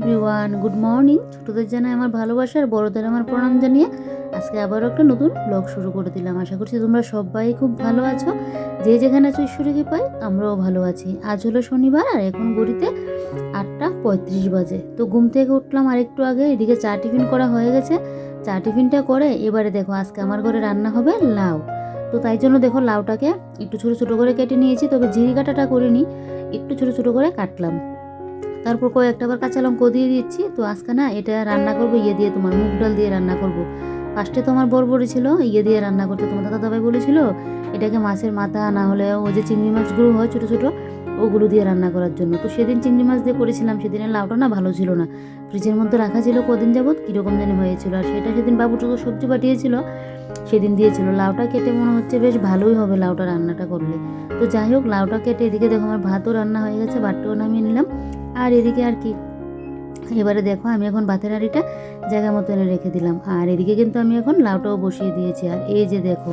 Everyone good morning ছোটদের জানাই আমার ভালোবাসা আর বড়দের আমার প্রণাম জানিয়ে আজকে আবারও একটা নতুন ব্লগ শুরু করে দিলাম। আশা করছি তোমরা সবাই খুব ভালো আছো। যে যেখানে আছো ঈশ্বরীকে পাই আমরাও ভালো আছি। আজ হলো শনিবার আর এখন গড়িতে আটটা পঁয়ত্রিশ বাজে। তো ঘুম থেকে উঠলাম আর একটু আগে, এদিকে চা টিফিন করা হয়ে গেছে। চা টিফিনটা করে এবারে দেখো আজকে আমার ঘরে রান্না হবে লাউ। তো তাই জন্য দেখো লাউটাকে একটু ছোটো ছোটো করে কেটে নিয়েছি, তবে জিরি কাটাটা করিনি, একটু ছোটো ছোটো করে কাটলাম। তারপর কয়েকটা আবার কাঁচা লঙ্কা দিয়ে দিচ্ছি। তো আজকে না এটা রান্না করব ইয়ে দিয়ে তোমার মুগ ডাল দিয়ে রান্না করব। ফার্স্টে তোমার বড়বড়ি ছিল ইয়ে দিয়ে রান্না করতে তোমার দাদা দাবাই বলেছিল, এটাকে মাছের মাথা না হলে ওই যে চিংড়ি মাছগুলো হয় ছোটো ছোটো, ওগুলো দিয়ে রান্না করার জন্য। তো সেদিন চিংড়ি মাছ দিয়ে করেছিলাম, সেদিনের লাউটা না ভালো ছিল না। ফ্রিজের মধ্যে রাখা ছিল কদিন যাবত কীরকম জানি হয়েছিল। আর সেটা সেদিন বাবুটুকু সবজি পাঠিয়েছিল, সেদিন দিয়েছিল। লাউটা কেটে মনে হচ্ছে বেশ ভালোই হবে লাউটা রান্নাটা করলে। তো যাই হোক, লাউটা কেটে এদিকে দেখো আমার ভাতও রান্না হয়ে গেছে, ভাতটাও নামিয়ে নিলাম। আর এদিকে আর কি? এবারে দেখো, আমি এখন ভাতের হাঁড়িটা জায়গা মতো এনে রেখে দিলাম। আর এদিকে কিন্তু আমি এখন লাউটাও বসিয়ে দিয়েছি। আর এই যে দেখো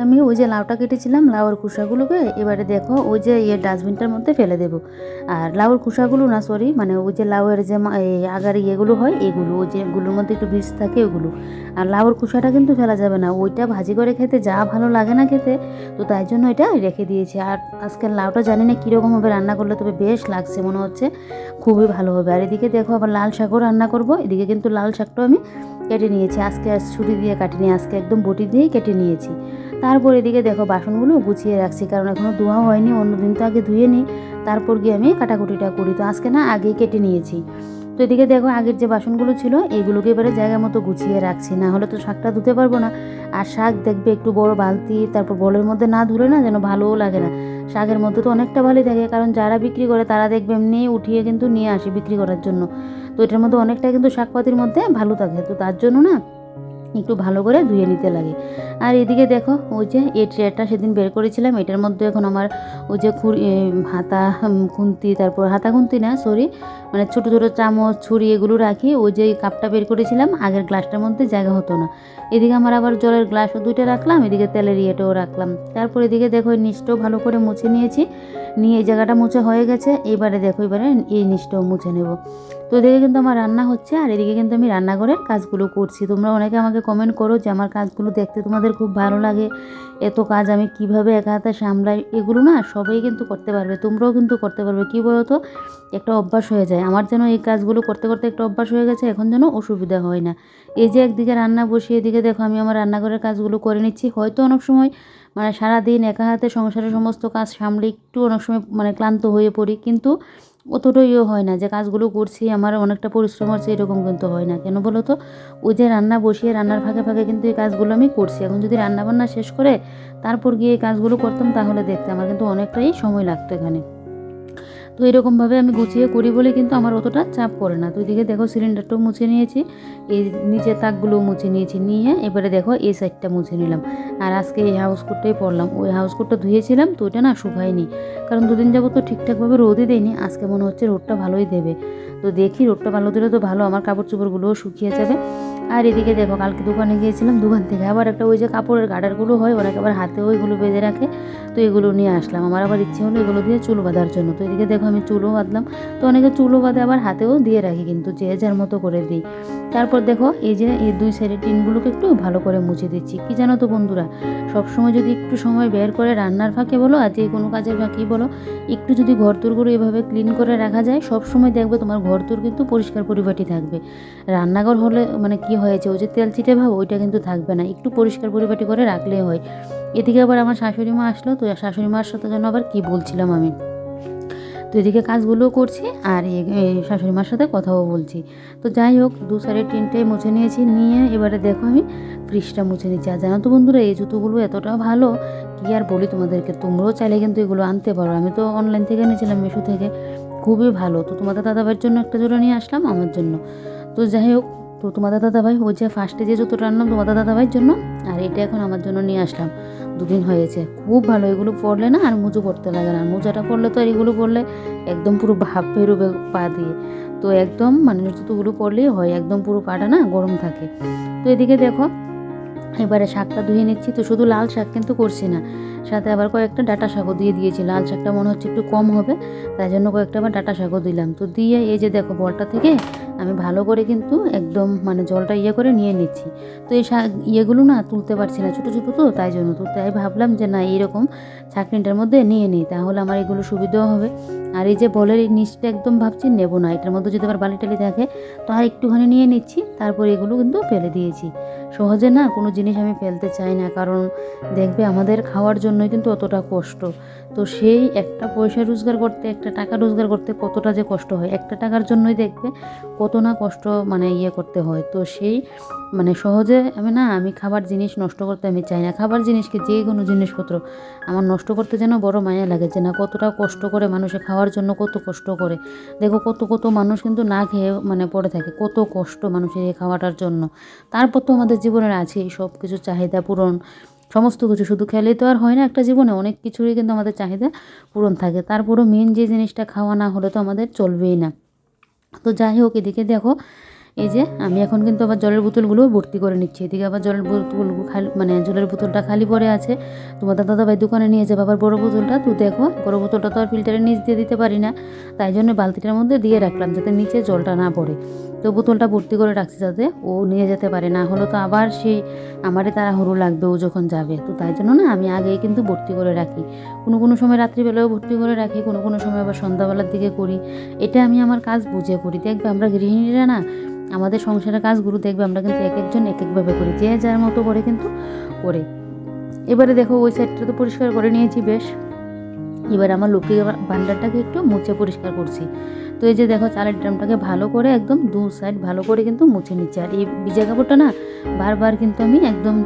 আমি ওই যে লাউটা কেটেছিলাম, লাউর খোসাগুলোকে এবারে দেখো ওই যে ইয়ে ডাস্টবিনটার মধ্যে ফেলে দেবো। আর লাউর খোসাগুলো না সরি মানে ওই যে লাউয়ের যে আগার ইয়েগুলো হয়, এগুলো ওই যেগুলোর মধ্যে একটু বীজ থাকে ওগুলো। আর লাউর খোসাটা কিন্তু ফেলা যাবে না, ওইটা ভাজি করে খেতে যা ভালো লাগে না খেতে, তো তাই জন্য এটা রেখে দিয়েছি। আর আজকে লাউটা জানি না কীরকম হবে, রান্না করলে তবে বেশ লাগছে, মনে হচ্ছে খুবই ভালো হবে। আর এদিকে দেখো আবার লাল শাকও রান্না করব, এদিকে কিন্তু লাল শাকটাও আমি কেটে নিয়েছি। আজকে আর ছুরি দিয়ে কাটিনি, আজকে একদম বটি দিয়েই কেটে নিয়েছি। তারপর এদিকে দেখো বাসনগুলো গুছিয়ে রাখছি, কারণ এখনও ধোয়া হয়নি অন্য দিন তো আগে ধুয়ে নিই, তারপর গিয়ে আমি কাটাকুটিটা করি। তো আজকে না আগেই কেটে নিয়েছি। তো এদিকে দেখো আগের যে বাসনগুলো ছিল, এগুলোকে এবারে জায়গা মতো গুছিয়ে রাখছি। না হলে তো শাকটা ধুতে পারব না। আর শাক দেখবে একটু বড় বালতি, তারপর বলের মধ্যে না ধুলে না যেন ভালোও লাগে না। শাকের মধ্যে তো অনেকটা ভালোই থাকে, কারণ যারা বিক্রি করে তারা দেখবে এমনি উঠিয়ে কিন্তু নিয়ে আসে বিক্রি করার জন্য। তো এটার মধ্যে অনেকটা কিন্তু শাকপাতির মধ্যে ভালো থাকে। তো তার জন্য না একটু ভালো করে ধুয়ে নিতে লাগে। আর এদিকে দেখো, ওই যে এই ট্রেটা সেদিন বের করেছিলাম, এটার মধ্যে এখন আমার ওই যে খুঁড়ি হাতা খুন্তি, তারপর হাতা খুন্তি না সরি মানে ছোটো ছোটো চামচ, ছুরি এগুলো রাখি, ওই যে কাপটা বের করেছিলাম, আগের গ্লাসটার মধ্যে জায়গা হতো না। এদিকে আমার আবার জলের গ্লাসও দুইটা রাখলাম, এদিকে তেলের ইয়েটাও রাখলাম। তারপর এদিকে দেখো এই নিচটাও ভালো করে মুছে নিয়েছি, নিয়ে এই জায়গাটা মুছে হয়ে গেছে, এবারে দেখো, এবারে এই নিচটাও মুছে নেব। তো এদিকে কিন্তু আমার রান্না হচ্ছে, আর এদিকে কিন্তু আমি রান্নাঘরের কাজগুলো করছি। তোমরা অনেকে আমাকে কমেন্ট করো যে আমার কাজগুলো দেখতে তোমাদের খুব ভালো লাগে, এত কাজ আমি কীভাবে একা হাতে সামলাই, এগুলো না সবাই কিন্তু করতে পারবে, তোমরাও কিন্তু করতে পারবে। কী বলো তো একটা অভ্যাস হয়ে যায়। আমার যেন এই কাজগুলো করতে করতে একটা অভ্যাস হয়ে গেছে, এখন যেন অসুবিধা হয় না। এই যে একদিকে রান্না বসিয়ে, এদিকে দেখো আমি আমার রান্নাঘরের কাজগুলো করে নিচ্ছি। হয়তো অনেক সময় মানে সারাদিন একা হাতে সংসারের সমস্ত কাজ সামলে একটু অনেক সময় মানে ক্লান্ত হয়ে পড়ি, কিন্তু অতটাও ইয়ে হয় না। যে কাজগুলো করছি, আমার অনেকটা পরিশ্রম হচ্ছে, এরকম কিন্তু হয় না। কেন বলো তো? ওই যে রান্না বসিয়ে রান্নার ফাঁকে ফাঁকে কিন্তু এই কাজগুলো আমি করছি। এখন যদি রান্না বান্না শেষ করে তারপর গিয়ে এই কাজগুলো করতাম তাহলে দেখতে আমার কিন্তু অনেকটাই সময় লাগতো এখানে। তো এরকমভাবে আমি গুছিয়ে করি বলে কিন্তু আমার অতটা চাপ পড়ে না। তো এদিকে দেখো সিলিন্ডারটাও মুছে নিয়েছি, এই নিচের তাকগুলো মুছে নিয়েছি, নিয়ে এবারে দেখো এই সাইডটা মুছে নিলাম। আর আজকে এই হাউস কোটটাই পরলাম। ওই হাউস কোটটা ধুয়েছিলাম তো ওইটা না শুকায়নি। কারণ দুদিন যাব তো ঠিকঠাকভাবে রোদই দেয়নি, আজকে মনে হচ্ছে রোদটা ভালোই দেবে। তো দেখি রোদটা ভালো দিলে তো ভালো, আমার কাপড় চোপড়গুলোও শুকিয়ে যাবে। আর এদিকে দেখো, কালকে দোকানে গিয়েছিলাম, দোকান থেকে আবার একটা ওই যে কাপড়ের গার্ডারগুলো হয় অনেক আবার হাতেও ওইগুলো বেঁধে রাখে। তো এগুলো নিয়ে আসলাম, আমার আবার ইচ্ছে হলো এগুলো দিয়ে চুল বাঁধার জন্য। তো এদিকে দেখো আমি চুলও বাঁধলাম, তো অনেকে চুলও বাঁধে আবার হাতেও দিয়ে রাখি, কিন্তু যে যার মতো করে দিই। তারপর দেখো, এই যে এই দুই সাইডের টিনগুলোকে একটু ভালো করে মুছে দিচ্ছি। কি জানো তো বন্ধুরা, সবসময় যদি একটু সময় বের করে রান্নার ফাঁকে বলো, আর যে কোনো কাজের ফাঁকেই বলো, একটু যদি ঘর তোরগুলো এভাবে ক্লিন করে রাখা যায়, সবসময় দেখবে তোমার ঘর তোর কিন্তু পরিষ্কার পরিপাটি থাকবে। রান্নাঘর হলে মানে কি হয়েছে ওই যে তেল চিটে ভাব, ওইটা কিন্তু থাকবে না। একটু পরিষ্কার পরিপাটি করে রাখলেই হয়। এদিকে আবার আমার শাশুড়ি মা আসলো, তো শাশুড়ি মার সাথে জন্য আবার কি বলছিলাম আমি? তো এদিকে কাজগুলোও করছি, আর শাশুড়ি মার সাথে কথাও বলছি। তো যাই হোক, দু সাইডের টিনটাই মুছে নিয়েছি, নিয়ে এবারে দেখো আমি ফ্রিজটা মুছে নিচ্ছি। আর জানো তো বন্ধুরা, এই জুতোগুলো এতটা ভালো, কি আর বলি তোমাদেরকে, তোমরাও চাইলে কিন্তু এগুলো আনতে পারো। আমি তো অনলাইন থেকে নিয়েছিলাম মিশো থেকে। খুবই ভালো। তো তোমাদের দাদাভাইয়ের জন্য একটা জোড়া নিয়ে আসলাম, আমার জন্য। তো যাই হোক, তো তোমাদের দাদাভাই, ওই যে ফার্স্টে যে জুতোটা আনলাম তোমাদের দাদাভাইয়ের জন্য, আর এটা এখন আমার জন্য নিয়ে আসলাম। দুদিন হয়েছে। খুব ভালো, এগুলো পরলে না আর মুজো পড়তে লাগে না। মোজাটা পরলে তো আর এগুলো পরলে একদম পুরো ভাব বেরোবে পা দিয়ে। তো একদম মানে জুতোগুলো পরলেই হয়, একদম পুরো পাটা না গরম থাকে। তো এদিকে দেখো, এবারে শাকটা ধুয়ে নিচ্ছি। তো শুধু লাল শাক কিন্তু করছি না। সাথে আবার কয়েকটা ডাটা শাকও দিয়ে দিয়েছি। লাল শাকটা মনে হচ্ছে একটু কম হবে, তাই জন্য কয়েকটা আবার ডাটা শাকও দিলাম। তো দিয়ে এই যে দেখো বলটা থেকে আমি ভালো করে কিন্তু একদম মানে জলটা ইয়ে করে নিয়ে নিচ্ছি। তো এই শাক ইয়েগুলো না তুলতে পারছি না, ছোটো ছোটো তো, তাই জন্য তো তাই ভাবলাম যে না এইরকম ছাকনিটার মধ্যে নিয়ে নিই, তাহলে আমার এগুলো সুবিধাও হবে। আর এই যে বলের এই নিচটা একদম ভাবছি নেব না, এটার মধ্যে যদি আবার বালি টালি থাকে তো আর একটুখানি নিয়ে নিচ্ছি, তারপর এগুলো কিন্তু ফেলে দিয়েছি। সহজে না কোনো জিনিস আমি ফেলতে চাই না, কারণ দেখবে আমাদের খাওয়ার জন্যই কিন্তু অতটা কষ্ট। তো সেই একটা পয়সা রোজগার করতে, একটা টাকা রোজগার করতে কতটা যে কষ্ট হয়, একটা টাকার জন্যই দেখবে কত না কষ্ট মানে ইয়ে করতে হয়। তো সেই মানে সহজে আমি না, আমি খাবার জিনিস নষ্ট করতে আমি চাই না। খাবার জিনিসকে যে কোনো জিনিসপত্র আমার নষ্ট করতে যেন বড় মায়া লাগে যে না, কতটা কষ্ট করে মানুষে খাওয়ার জন্য কত কষ্ট করে। দেখো কত কত মানুষ কিন্তু না খেয়ে মানে পড়ে থাকে, কত কষ্ট মানুষের এই খাওয়াটার জন্য। তারপর তো আমাদের জীবনের আছে সব কিছু চাহিদা পূরণ। সমস্ত কিছু, শুধু খেলেই তো আর হয় না একটা জীবনে, অনেক কিছুরই কিন্তু আমাদের চাহিদা পূরণ থাকে। তারপরও মেন যে জিনিসটা খাওয়া না হলে তো আমাদের চলবেই না। তো যাই হোক, এদিকে দেখো এই যে, আমি এখন কিন্তু আবার জলের বোতলগুলো ভর্তি করে নিচ্ছি। এদিকে আবার জলের বোতলগুলো খালি মানে জলের বোতলটা খালি পড়ে আছে। তোমাদের দাদাভাই দোকানে নিয়ে যাবে আবার বড়ো বোতলটা। তো দেখো, বড়ো বোতলটা তো আর ফিল্টারের নিচ দিয়ে দিতে পারি না। তাই জন্য বালতিটার মধ্যে দিয়ে রাখলাম যাতে নিচে জলটা না পড়ে। তো বোতলটা ভর্তি করে রাখছি যাতে ও নিয়ে যেতে পারে। না হলে তো আবার সেই আমারই তাড়াহুড়ো লাগবে ও যখন যাবে। তো তাই জন্য না আমি আগেই কিন্তু ভর্তি করে রাখি। কোনো কোনো সময় রাত্রিবেলাও ভর্তি করে রাখি, কোনো কোনো সময় আবার সন্ধ্যাবেলার দিকে করি। এটা আমি আমার কাজ বুঝে করি। দেখবে আমরা গৃহিণীরা না আমাদের সংসারের কাজগুলো দেখবে, আমরা কিন্তু এক একজন এক একভাবে করি, যে যার মতো করে কিন্তু করে। এবারে দেখো, ওই সাইডটা তো পরিষ্কার করে নিয়েছি, বেশ। এবার আমার লক্ষ্মী ভান্ডারটাকে একটু মুছে পরিষ্কার করছি। তো এই যে দেখো, চালের ড্রামটাকে ভালো করে একদম দু সাইড ভালো করে কিন্তু মুছে নিচ্ছি। আর এই ভিজা কাপড়টা না, বারবার কিন্তু আমি একদম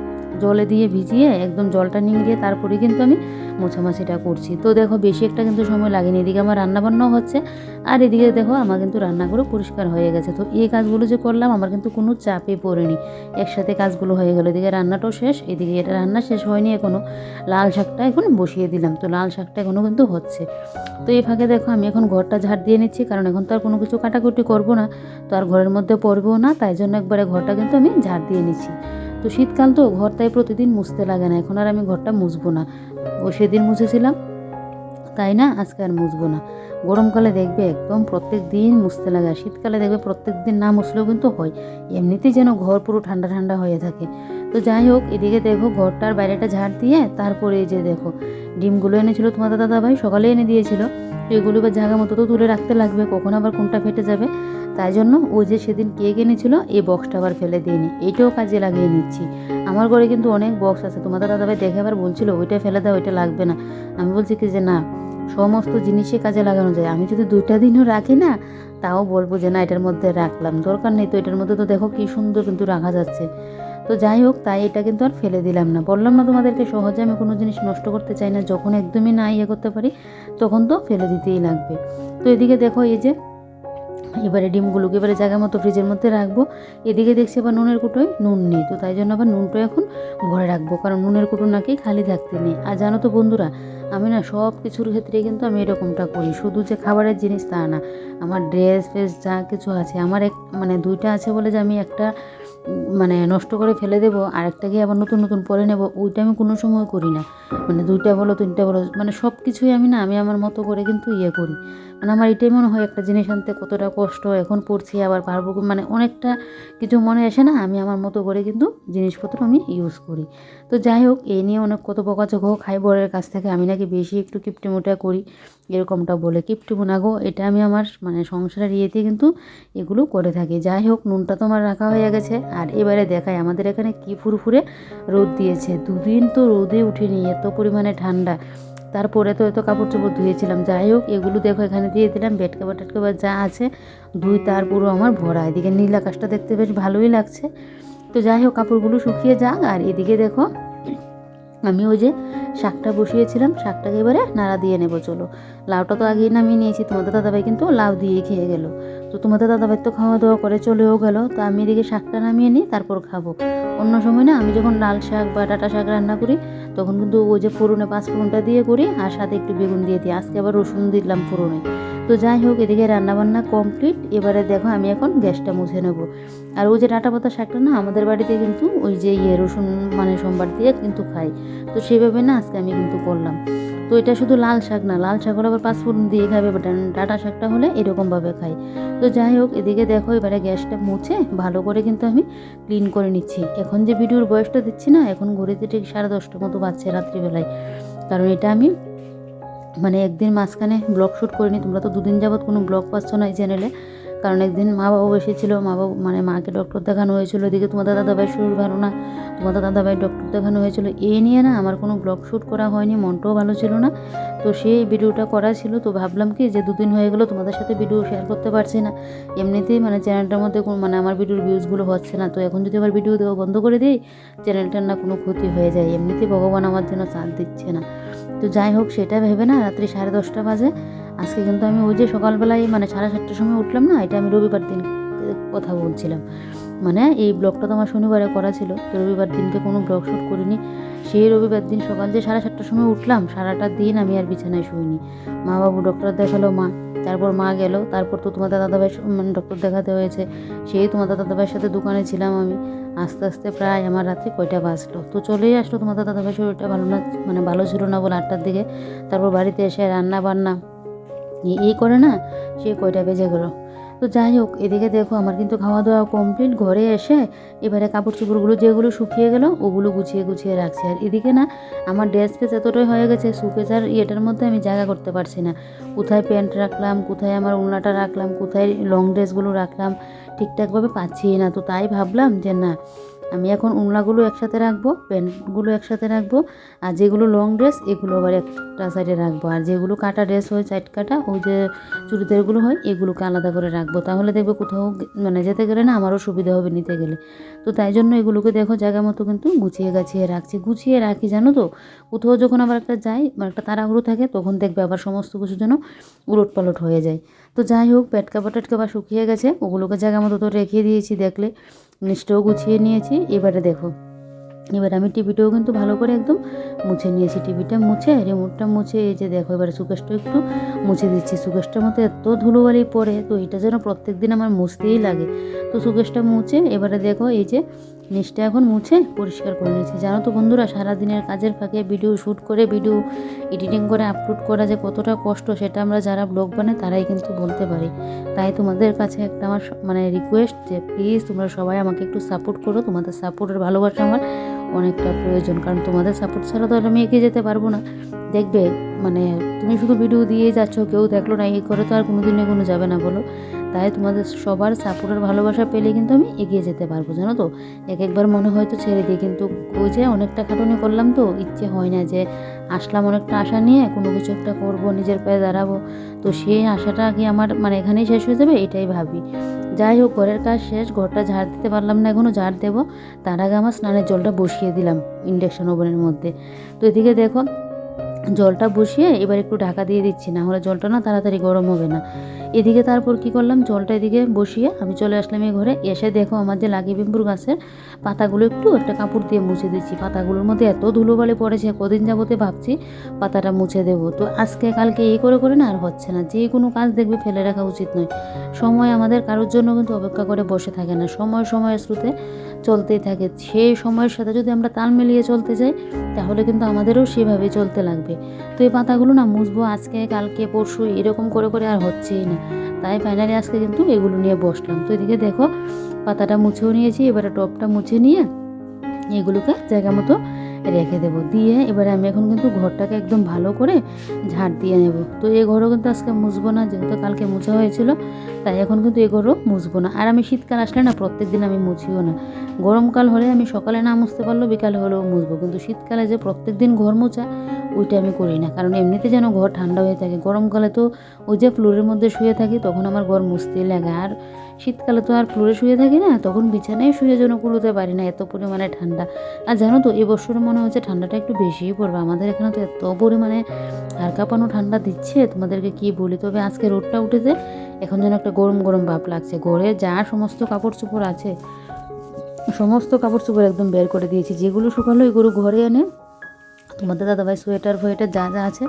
জলে দিয়ে ভিজিয়ে একদম জলটা নিংড়িয়ে তারপরে কিন্তু আমি মোছামাছিটা করছি। তো দেখো বেশি একটা কিন্তু সময় লাগেনি, এদিকে আমার রান্নাবান্নাও হচ্ছে আর এদিকে দেখো আমার কিন্তু রান্নাগুলো পরিষ্কার হয়ে গেছে। তো এই কাজগুলো যে করলাম আমার কিন্তু কোনো চাপে পড়েনি, একসাথে কাজগুলো হয়ে গেলো। এদিকে রান্নাটাও শেষ, এদিকে এটা রান্না শেষ হয়নি এখনও লাল শাকটা এখন বসিয়ে দিলাম, তো লাল শাকটা এখনও কিন্তু হচ্ছে। তো এই ফাঁকে দেখো আমি এখন ঘরটা ঝাড় দিয়ে নিচ্ছি, কারণ এখন তো আর কোনো কিছু কাটাকুটি করব না, তো আর ঘরের মধ্যে পড়বেও না, তাই জন্য একবারে ঘরটা কিন্তু আমি ঝাড় দিয়ে নিচ্ছি। তো শীতকাল তো, ঘর তাই প্রতিদিন মুছতে লাগে না। এখন আর আমি ঘরটা মুছবো না। ও সেদিন মুছেছিলাম, তাই না? আজকে আর মুছবো না। গরমকালে দেখবে একদম প্রত্যেক দিন মুছতে লাগে। আর শীতকালে দেখবে প্রত্যেক দিন না মুছলেও কিন্তু হয়। এমনিতেই যেন ঘর পুরো ঠান্ডা ঠান্ডা হয়ে থাকে। তো যাই হোক, এদিকে দেখো ঘরটার বাইরেটা ঝাড় দিয়ে তারপরে যে দেখো, ডিমগুলো এনেছিল তোমাদের দাদা ভাই সকালে এনে দিয়েছিল। এগুলো এবার জায়গা মতো তো তুলে রাখতে লাগবে। কখন আবার কোনটা ফেটে যাবে? তাই জন্য ও যে সেদিন কেক এনেছিল, এই বক্সটা আবার ফেলে দিইনি। এইটাও কাজে লাগিয়ে নিচ্ছি। আমার ঘরে কিন্তু অনেক বক্স আছে। তোমাদের দাদাভাই দেখে আবার বলছিল, ওইটা ফেলে দাও, ওইটা লাগবে না। আমি বলছি কি যে, না, সমস্ত জিনিসই কাজে লাগানো যায়। আমি যদি দুইটা দিনও রাখি না, তাও বলব যে, না, এটার মধ্যে রাখলাম। দরকার নেই তো, এটার মধ্যে তো দেখো কি সুন্দর কিন্তু রাখা যাচ্ছে। তো যাই হোক, তাই এটা কিন্তু আর ফেলে দিলাম না। বললাম না তোমাদেরকে, সহজে আমি কোনো জিনিস নষ্ট করতে চাই না। যখন একদমই না ইয়ে করতে পারি, তখন তো ফেলে দিতেই লাগবে। তো এদিকে দেখো, এই যে এবারে ডিমগুলোকে এবারে জায়গা মতো ফ্রিজের মধ্যে রাখব। এদিকে দেখছি আবার নুনের কুটোয় নুন নেই, তো তাই জন্য আবার নুনটা এখন ভরে রাখব, কারণ নুনের কুটো নাকি খালি থাকতে নেই। আর জানো তো বন্ধুরা আমি না সব কিছুর ক্ষেত্রে কিন্তু আমি এরকমটা করি। শুধু যে খাবারের জিনিস তা না। আমার ড্রেস ফ্রেস যা কিছু আছে, আমার এক মানে দুইটা আছে বলে যে আমি একটা মানে নষ্ট করে ফেলে দেবো, আরেকটা গিয়ে আবার নতুন নতুন পরে নেব, ওইটা আমি কোনো সময় করি না। মানে দুইটা বলো, তিনটা বলো মানে সব কিছুই আমি না, আমি আমার মতো করে কিন্তু ইয়ে করি। মানে আমার এটাই মনে হয় একটা জিনিস আনতে কতটা কষ্ট, এখন পড়ছি, আবার পারব মানে অনেকটা কিছু মনে আসে না, আমি আমার মতো করে কিন্তু জিনিসপত্র আমি ইউজ করি। তো যাই হোক এই নিয়ে অনেক কত বকাচকও খাই বরের কাছ থেকে আমি নাকি বেশি একটু কিপটিমোটা করি, এরকমটা বলে। কিপটিমোনা গো, এটা আমি আমার মানে সংসারের ইয়েতে কিন্তু এগুলো করে থাকি। যাই হোক, নুনটা তো আমার রাখা হয়ে গেছে। আর এবারে দেখায় আমাদের এখানে কি ফুরফুরে রোদ দিয়েছে। দুদিন তো রোদে উঠেনি, এত পরিমাণে ঠান্ডা। তারপরে তো এত কাপড় চোপড় ধুয়েছিলাম। যাই হোক, এগুলো দেখো, এখানে দিয়ে দিলাম। বেড কাভার যা আছে, ধুই তার পুরো আমার ভরা। এদিকে নীল আকাশটা দেখতে বেশ ভালোই লাগছে। তো যাই হোক, কাপড়গুলো শুকিয়ে যাক। আর এদিকে দেখো আমি ওই যে শাকটা বসিয়েছিলাম, শাকটাকে এবারে নাড়া দিয়ে নেব, চলো। লাউটা তো আগেই নামিয়ে নিয়েছি, তোমাদের দাদাভাই কিন্তু লাউ দিয়ে খেয়ে গেল। তো তোমাদের দাদাভাই তো খাওয়া দাওয়া করে চলেও গেল, তো আমি এদিকে শাকটা নামিয়ে নিই, তারপর খাব। অন্য সময় না, আমি যখন লাল শাক বা ডাটা শাক রান্না করি তখন কিন্তু ওই যে ফোড়নে পাঁচ ফোড়নটা দিয়ে করি আর সাথে একটু বেগুন দিয়ে দিই। আজকে আবার রসুন দিলাম ফোড়নে। তো যাই হোক, এদিকে রান্নাবান্না কমপ্লিট এবারে দেখো আমি এখন গ্যাসটা মুছে নেব। আর ওই যে ডাটা পাতা শাকটা না, আমাদের বাড়িতে কিন্তু ওই যে ইয়ে রসুন মানে সোমবার দিয়ে কিন্তু খাই। তো সেভাবে না আজকে আমি কিন্তু করলাম। তো এটা শুধু লাল শাক না, লাল শাক আবার পাঁচফোড়ন দিয়ে খাবে বাট ডাটা শাকটা হলে এরকমভাবে খাই তো যাই হোক, এদিকে দেখো এবারে গ্যাসটা মুছে, ভালো করে কিন্তু আমি ক্লিন করে নিচ্ছি। এখন যে ভিডিওর বয়সটা দিচ্ছি না, এখন ঘড়িতে ঠিক সাড়ে দশটার মতো বাজছে রাত্রিবেলায়। কারণ এটা আমি মানে একদিন মাঝখানে ব্লগ শ্যুট করিনি, তোমরা তো দুদিন যাবৎ কোনো ব্লগ পাচ্ছ না এই চ্যানেলে কারণ একদিন মা বাবু এসেছিল, মা বাবু মানে মাকে ডক্টর দেখানো হয়েছিল। এদিকে তোমাদের দাদাভাই শরীর ভালো না, তোমাদের দাদাভাই ডক্টর দেখানো হয়েছিল। এ নিয়ে না আমার কোনো ব্লগ শ্যুট করা হয়নি, মনটাও ভালো ছিল না। তো সেই ভিডিওটা করা ছিল, তো ভাবলাম কি যে দুদিন হয়ে গেলো তোমাদের সাথে ভিডিও শেয়ার করতে পারছি না। এমনিতেই মানে চ্যানেলটার মধ্যে কোনো মানে আমার ভিডিওর ভিউজগুলো হচ্ছে না। তো এখন যদি আবার ভিডিও দেওয়া বন্ধ করে দিই চ্যানেলটার না কোনো ক্ষতি হয়ে যায়। এমনিতেই ভগবান আমার জন্য চাঁদ দিচ্ছে না। তো যাই হোক, সেটা ভেবে না রাত্রি সাড়ে দশটা বাজে আজকে কিন্তু আমি ওই যে সকালবেলায় মানে সাড়ে সাতটার সময় উঠলাম না, এটা আমি রবিবার দিন কথা বলছিলাম। মানে এই ব্লগটা তো আমার শনিবারে করা ছিল, তো রবিবার দিনকে কোনো ব্লগ শ্যুট করিনি। সেই রবিবার দিন সকাল যে সাড়ে সাতটার সময় উঠলাম, সারাটা দিন আমি আর বিছানায় শুইনি। মা বাবু ডক্টর দেখাল, মা। তারপর মা গেল, তারপর তো তোমাদের দাদাভাই মানে ডক্টর দেখাতে হয়েছে। সেই তোমাদের দাদাভাইয়ের সাথে দোকানে ছিলাম আমি। আস্তে আস্তে প্রায় আমার রাত্রি কয়টা বাজলো? তো চলেই আসলো তোমাদের দাদাভাই শরীরটা ভালো না মানে ভালো ছিল না বলে আটটার দিকে। তারপর বাড়িতে এসে রান্না বান্না এই- এই করে না, সে কয়টা বেজে গেলো। তো যাই হোক, এদিকে দেখো আমার কিন্তু খাওয়া দাওয়া কমপ্লিট ঘরে এসে এবারে কাপড় চোপড়গুলো যেগুলো শুকিয়ে গেল, ওগুলো গুছিয়ে গুছিয়ে রাখছি। আর এদিকে না, আমার ড্রেস ফেস এতটাই হয়ে গেছে শুকেজ আর ইয়েটার মধ্যে আমি জায়গা করতে পারছি না। কোথায় প্যান্ট রাখলাম, কোথায় আমার উন্নাটা রাখলাম, কোথায় লং ড্রেসগুলো রাখলাম, ঠিকঠাকভাবে পাচ্ছি না। তো তাই ভাবলাম যে না আমি এখন উন্নাগুলো একসাথে রাখব, প্যান্টগুলো একসাথে রাখব, আর যেগুলো লং ড্রেস এগুলো আবার একটা সাইডে রাখব। আর যেগুলো কাটা ড্রেস হয় সাইড কাটা, ওই যে চুড়িদারগুলো হয়, এগুলোকে আলাদা করে রাখব। তাহলে দেখবে কোথাও মানে যেতে গেলে না আমারও সুবিধা হবে নিতে গেলে। তো তাই জন্য এগুলোকে দেখো জায়গা মতো কিন্তু গুছিয়ে গাছিয়ে রাখছি। গুছিয়ে রাখি, জানো তো? কোথাও যখন আবার একটা যাই মানে একটা তাড়াহুড়ো থাকে, তখন দেখবে আবার সমস্ত কিছু যেন উলট পালট হয়ে যায়। তো যাই হোক পেট কাপড় টেট কাপড় শুকিয়ে গেছে, ওগুলোকে জায়গা মতো তো রেখে দিয়েছি দেখলে। নিচটাও গুছিয়ে নিয়েছি। এবারে দেখো। এবার আমি টিভিটাও কিন্তু ভালো করে একদম মুছে নিয়েছি। টিভিটা মুছে রিমোটটা মুছে, এই যে দেখো এবার সুকেশটা একটু মুছে দিচ্ছি। সুকেশটার মধ্যে এত ধুলোবালি পড়ে, তো এটা যেন প্রত্যেক দিন আমার মুছতেই লাগে। তো সুকেশটা মুছে, এবারে দেখো এই যে নিচটা এখন মুছে পরিষ্কার করে নিয়েছি। জানো তো বন্ধুরা, সারাদিনের কাজের ফাঁকে ভিডিও শ্যুট করে ভিডিও এডিটিং করে আপলোড করা যে কতটা কষ্ট সেটা আমরা যারা ব্লগ বানাই তারাই কিন্তু বলতে পারি। তাই তোমাদের কাছে একটা আমার মানে রিকোয়েস্ট যে প্লিজ তোমরা সবাই আমাকে একটু সাপোর্ট করো। তোমাদের সাপোর্টের ভালোবাসা আমার অনেকটা প্রয়োজন। কারণ তোমাদের সাপোর্ট ছাড়া তো আমি এগিয়ে যেতে পারব না। দেখবে মানে তুমি শুধু ভিডিও দিয়ে যাচ্ছ, কেউ দেখল না, এই করে তো আর কোনো দিনে কোনো যাবে না বলো। তাই তোমাদের সবার সাপোর্টের ভালোবাসা পেলে কিন্তু আমি এগিয়ে যেতে পারব, জানো তো? এক একবার মনে হয় তো ছেড়ে দিই, কিন্তু ওই যে অনেকটা খাটুনি করলাম তো, ইচ্ছে হয় না যে আসলাম অনেকটা আশা নিয়ে, কোনো কিছু একটা করব, নিজের পায়ে দাঁড়াবো। তো সেই আশাটা কি আমার মানে এখানেই শেষ হয়ে যাবে? এটাই ভাবি। যাই হোক, ঘরের কাজ শেষ, ঘরটা ঝাড় দিতে পারলাম না এখনও ঝাড় দেবো। তার আগে আমার স্নানের জলটা বসিয়ে দিলাম ইন্ডাকশন ওভেনের মধ্যে। তো এদিকে দেখো জলটা বসিয়ে এবার একটু ঢাকা দিয়ে দিচ্ছি, না হলে জলটা না তাড়াতাড়ি গরম হবে না। এদিকে তারপর কি করলাম? জলটা এদিকে বসিয়ে আমি চলে আসলাম এই ঘরে। এসে দেখো আমার যে লাগি বেম্বুর গাছের পাতাগুলো একটু একটা কাপড় দিয়ে মুছে দিচ্ছি পাতাগুলোর মধ্যে এত ধুলোবালি পড়েছে, কদিন যাবতে ভাবছি পাতাটা মুছে দেবো। তো আজকে কালকে এই করে করে না আর হচ্ছে না। যে কোনো কাজ দেখবে ফেলে রাখা উচিত নয়। সময় আমাদের কারোর জন্য কিন্তু অপেক্ষা করে বসে থাকে না। সময় সময়ের স্রোতে চলতেই থাকে। সেই সময়ের সাথে যদি আমরা তাল মিলিয়ে চলতে যাই, তাহলে কিন্তু আমাদেরও সেভাবেই চলতে লাগবে। তো এই পাতাগুলো না মুছবো আজকে, কালকে, পরশু এরকম করে করে আর হচ্ছেই না। তাই ফাইনালি আজকে কিন্তু এগুলো নিয়ে বসলাম। তো এদিকে দেখো, পাতাটা মুছেও নিয়েছি, এবারে টপটা মুছে নিয়ে এগুলোকে জায়গা মতো রেখে দেবো। দিয়ে এবারে আমি এখন কিন্তু ঘরটাকে একদম ভালো করে ঝাড় দিয়ে নেব। তো এই ঘরও কিন্তু আজকে মুছবো না, যেহেতু কালকে মুছা হয়েছিল, তাই এখন কিন্তু এই ঘরও মুছবো না। আর আমি শীতকাল আসলে না প্রত্যেক দিন আমি মুছিও না। গরমকাল হলে আমি সকালে না মুছতে পারলেও বিকালে হলেও মুছবো। কিন্তু শীতকালে যে প্রত্যেক দিন ঘর মোছা, ওইটা আমি করি না। কারণ এমনিতে যেন ঘর ঠান্ডা হয়ে থাকে। গরমকালে তো ওই যে ফ্লোরের মধ্যে শুয়ে থাকি, তখন আমার ঘর মুছতেই লাগে। আর শীতকালে তো আর ফ্লোরে শুয়ে থাকি না, তখন বিছানায় শুয়ে যেন কুলোতে পারি না এত পরিমাণে ঠান্ডা। আর জানো তো, এবছরে মনে হচ্ছে ঠান্ডাটা একটু বেশিই পড়বে। আমাদের এখানে তো এত পরিমাণে হাড় কাঁপানো ঠান্ডা দিচ্ছে, তোমাদেরকে কি বলি? তবে আজকে রোদটা উঠেছে, এখন যেন একটা গরম গরম ভাব লাগছে। ঘরে যা সমস্ত কাপড় চোপড় আছে, সমস্ত কাপড় চোপড় একদম বের করে দিয়েছি। যেগুলো শুকালো এগুলো ঘরে এনে তোমাদের দাদাভাই সোয়েটার ফোয়েটার যা যা আছে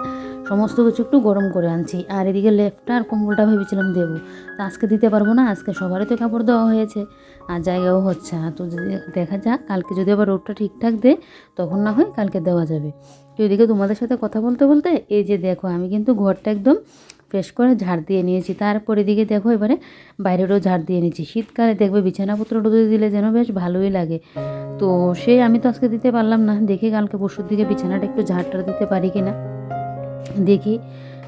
সমস্ত কিছু একটু গরম করে আনছি। আর এদিকে লেফটটা আর কম্বলটা ভেবেছিলাম দেবো। তো আজকে দিতে পারব না, আজকে সবারই তো কাপড় দেওয়া হয়েছে। আর জায়গাও হচ্ছে তো যদি দেখা যাক, কালকে যদি আবার রোডটা ঠিকঠাক দেয় তখন না হয় কালকে দেওয়া যাবে। তো এদিকে তোমাদের সাথে কথা বলতে বলতে, এই যে দেখো, আমি কিন্তু ঘরটা একদম ফ্রেশ করে ঝাড় দিয়ে নিয়েছি। তারপর এদিকে দেখো, এবারে বাইরেরও ঝাড় দিয়ে নিয়েছি শীতকালে দেখবে বিছানাপত্র রোদে দিলে যেন বেশ ভালোই লাগে। তো সে আমি তো আজকে দিতে পারলাম না। দেখি কালকে পরশুর দিকে বিছানাটা একটু ঝাড়টা দিতে পারি কি না দেখি,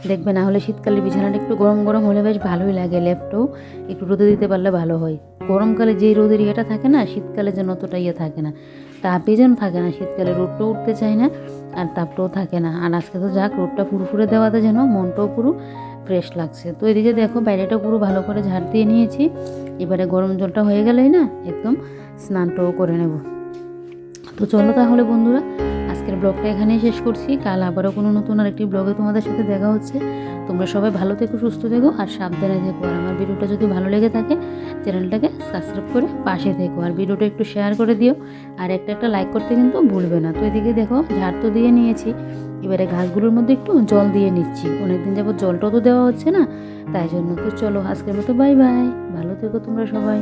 দেখবে, না হলে শীতকালে বিছানাটা একটু গরম গরম হলে বেশ ভালোই লাগে লেপটাও একটু রোদে দিতে পারলে ভালো হয়। গরমকালে যেই রোদের ইয়েটা থাকে না, শীতকালে যেন অতটা ইয়ে থাকে না। তাপে যেন থাকে না, শীতকালে রোদটাও উঠতে চায় না আর তাপটাও থাকে না। আর আজকে তো যাক, রোদটা ফুরফুরে দেওয়াতে যেন মনটাও পুরো ফ্রেশ লাগছে। তো এদিকে দেখো, বাইরেটা পুরো ভালো করে ঝাড় দিয়ে নিয়েছি। এবারে গরম জলটা হয়ে গেলেই না, একদম স্নানটাও করে নেব। তো চলো তাহলে বন্ধুরা আজকের ব্লগটা এখানেই শেষ করছি। কাল আবারও কোনো নতুন আরেকটি ব্লগে তোমাদের সাথে দেখা হচ্ছে। তোমরা সবাই ভালো থেকো, সুস্থ থেকো, আর সাবধানে থেকো। আর আমার ভিডিওটা যদি ভালো লেগে থাকে, চ্যানেলটাকে সাবস্ক্রাইব করে পাশে থেকো। আর ভিডিওটা একটু শেয়ার করে দিও। আর একটা একটা লাইক করতে কিন্তু ভুলবে না। তো এদিকে দেখো, ঝাড় তো দিয়ে নিয়েছি। এবারে ঘাসগুলোর মধ্যে একটু জল দিয়ে নিচ্ছি। অনেকদিন যাবত জলটাও তো দেওয়া হচ্ছে না। তাই জন্য তো চলো আজকের মতো বাই বাই ভালো থেকো তোমরা সবাই।